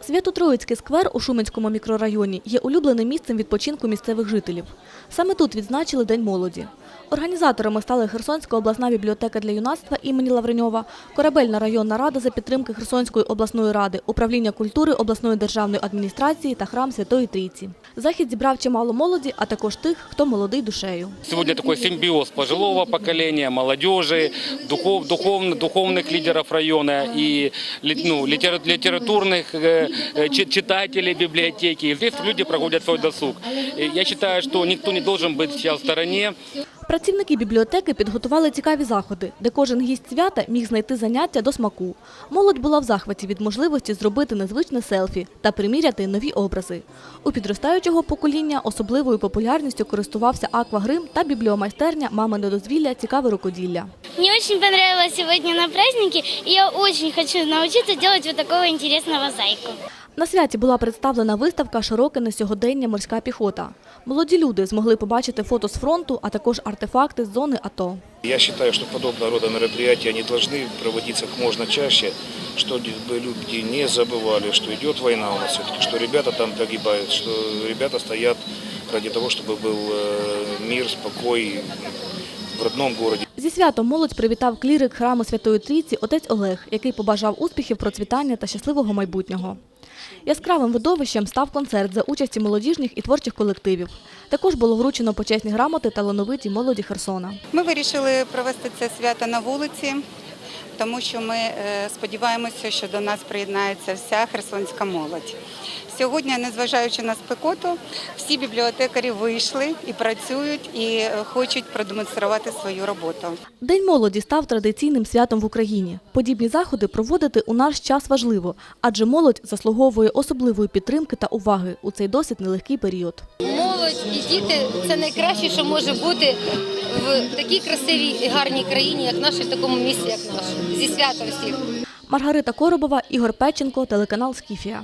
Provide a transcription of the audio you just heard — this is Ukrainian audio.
Свято-Троїцький сквер у Шуменському мікрорайоні є улюбленим місцем відпочинку місцевих жителів. Саме тут відзначили День молоді. Організаторами стали Херсонська обласна бібліотека для юнацтва імені Лавреньова, Корабельна районна рада за підтримки Херсонської обласної ради, управління культури обласної державної адміністрації та храм Святої Трійці. Захід зібрав чимало молоді, а також тих, хто молодий душею. Сегодня такой симбиоз пожилого поколения, молодежи, духов, духовных, духовных лидеров района и ли- ну, литера- литературных э, э, чи- читателей библиотеки. И Здесь люди проводят свой досуг. И Я считаю, что никто не должен быть сейчас в стороне. Працівники бібліотеки підготували цікаві заходи, де кожен гість свята міг знайти заняття до смаку. Молодь була в захваті від можливості зробити незвичне селфі та приміряти нові образи. У підростаючого покоління особливою популярністю користувався аквагрим та бібліомайстерня «Мамине дозвілля. Цікаве рукоділля». Мне очень понравилось сегодня на празднике, и я очень хочу научиться делать вот такого интересного зайку. На святі була представлена виставка «Широке на сьогодення морська піхота». Молоді люди змогли побачити фото з фронту, а також артефакти з зони АТО. Я считаю, что подобного рода мероприятия они должны проводиться как можно чаще, чтобы люди не забывали, что идет война у нас все-таки, что ребята там погибают, что ребята стоят ради того, чтобы был э, мир, спокой в родном городе. Святом молодь привітав клірик храму Святої Трійці отець Олег, який побажав успіхів, процвітання та щасливого майбутнього. Яскравим видовищем став концерт за участі молодіжних і творчих колективів. Також було вручено почесні грамоти талановитій молоді Херсона. Ми вирішили провести це свято на вулиці, тому що ми е, сподіваємося, що до нас приєднається вся херсонська молодь. Сьогодні, незважаючи на спекоту, всі бібліотекарі вийшли і працюють, і е, хочуть продемонструвати свою роботу. День молоді став традиційним святом в Україні. Подібні заходи проводити у наш час важливо, адже молодь заслуговує особливої підтримки та уваги у цей досить нелегкий період. Молодь і діти це найкраще, що може бути в такій красивій і гарній країні, як наша, в такому місці, як наш. Зі свята всіх. Маргарита Коробова, Ігор Печенко, телеканал Скіфія.